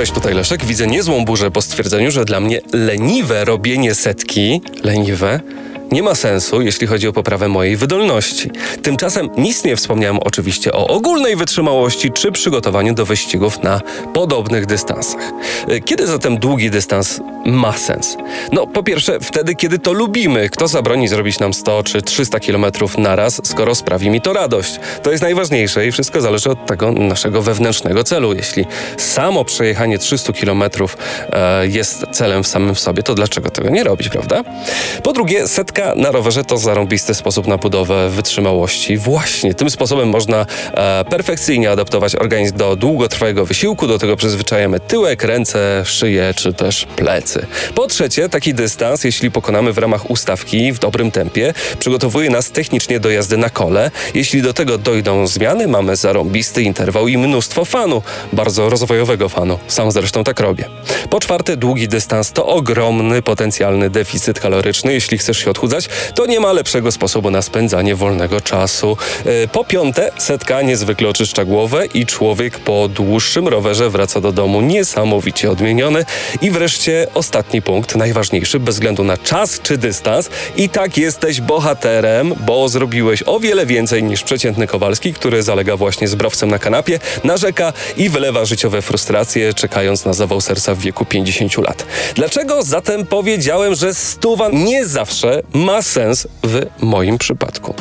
Cześć, tutaj Leszek. Widzę niezłą burzę po stwierdzeniu, że dla mnie leniwe robienie setki, leniwe, nie ma sensu, jeśli chodzi o poprawę mojej wydolności. Tymczasem nic nie wspomniałem oczywiście o ogólnej wytrzymałości czy przygotowaniu do wyścigów na podobnych dystansach. E, Kiedy zatem długi dystans ma sens? No, po pierwsze, wtedy, kiedy to lubimy. Kto zabroni zrobić nam 100 czy 300 kilometrów naraz, skoro sprawi mi to radość? To jest najważniejsze i wszystko zależy od tego naszego wewnętrznego celu. Jeśli samo przejechanie 300 kilometrów e, jest celem w samym sobie, to dlaczego tego nie robić, prawda? Po drugie, setka na rowerze to zarąbisty sposób na budowę wytrzymałości. Właśnie tym sposobem można e, perfekcyjnie adaptować organizm do długotrwałego wysiłku, do tego przyzwyczajamy tyłek, ręce, szyję czy też plecy. Po trzecie, taki dystans, jeśli pokonamy w ramach ustawki w dobrym tempie, przygotowuje nas technicznie do jazdy na kole. Jeśli do tego dojdą zmiany, mamy zarąbisty interwał i mnóstwo fanu, bardzo rozwojowego fanu. Sam zresztą tak robię. Po czwarte, długi dystans to ogromny potencjalny deficyt kaloryczny. Jeśli chcesz się odchudzać, to nie ma lepszego sposobu na spędzanie wolnego czasu. E, Po piąte, setka niezwykle oczyszcza głowę i człowiek po dłuższym rowerze wraca do domu niesamowicie odmieniony. I wreszcie ostatni punkt, najważniejszy, bez względu na czas czy dystans. I tak jesteś bohaterem, bo zrobiłeś o wiele więcej niż przeciętny Kowalski, który zalega właśnie z browcem na kanapie, narzeka i wylewa życiowe frustracje, czekając na zawał serca w wieku 50 lat. Dlaczego zatem powiedziałem, że stuwa nie zawsze ma sens w moim przypadku?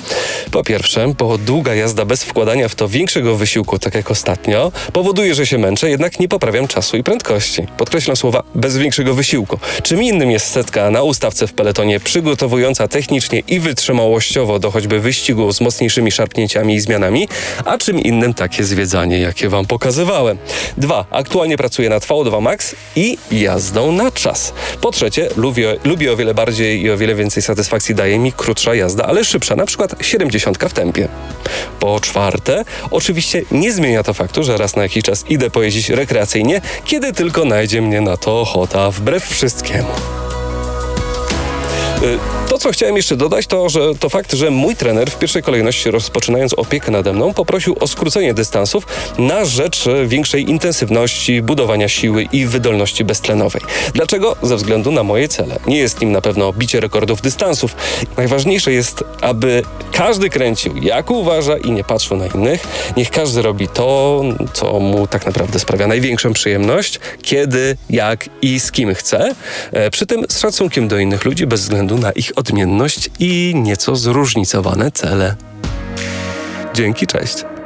Po pierwsze, bo długa jazda bez wkładania w to większego wysiłku, tak jak ostatnio, powoduje, że się męczę, jednak nie poprawiam czasu i prędkości. Podkreślam słowa bez większego wysiłku. Czym innym jest setka na ustawce w peletonie, przygotowująca technicznie i wytrzymałościowo do choćby wyścigu z mocniejszymi szarpnięciami i zmianami, a czym innym takie zwiedzanie, jakie wam pokazywałem. Dwa, aktualnie pracuję nad VO2 Max i jazdą na czas. Po trzecie, lubię, lubię o wiele bardziej i o wiele więcej satysfakcji daje mi krótsza jazda, ale szybsza, na przykład 70 w tempie. Po czwarte, oczywiście nie zmienia to faktu, że raz na jakiś czas idę pojeździć rekreacyjnie, kiedy tylko najdzie mnie na to ochota, wbrew wszystkiemu. Y, To, co chciałem jeszcze dodać, to, że to fakt, że mój trener w pierwszej kolejności rozpoczynając opiekę nade mną, poprosił o skrócenie dystansów na rzecz e, większej intensywności, budowania siły i wydolności beztlenowej. Dlaczego? Ze względu na moje cele. Nie jest nim na pewno bicie rekordów dystansów. Najważniejsze jest, aby każdy kręcił jak uważa i nie patrzył na innych. Niech każdy robi to, co mu tak naprawdę sprawia największą przyjemność, kiedy, jak i z kim chce. E, Przy tym z szacunkiem do innych ludzi, bez względu na ich odmienność i nieco zróżnicowane cele. Dzięki, cześć.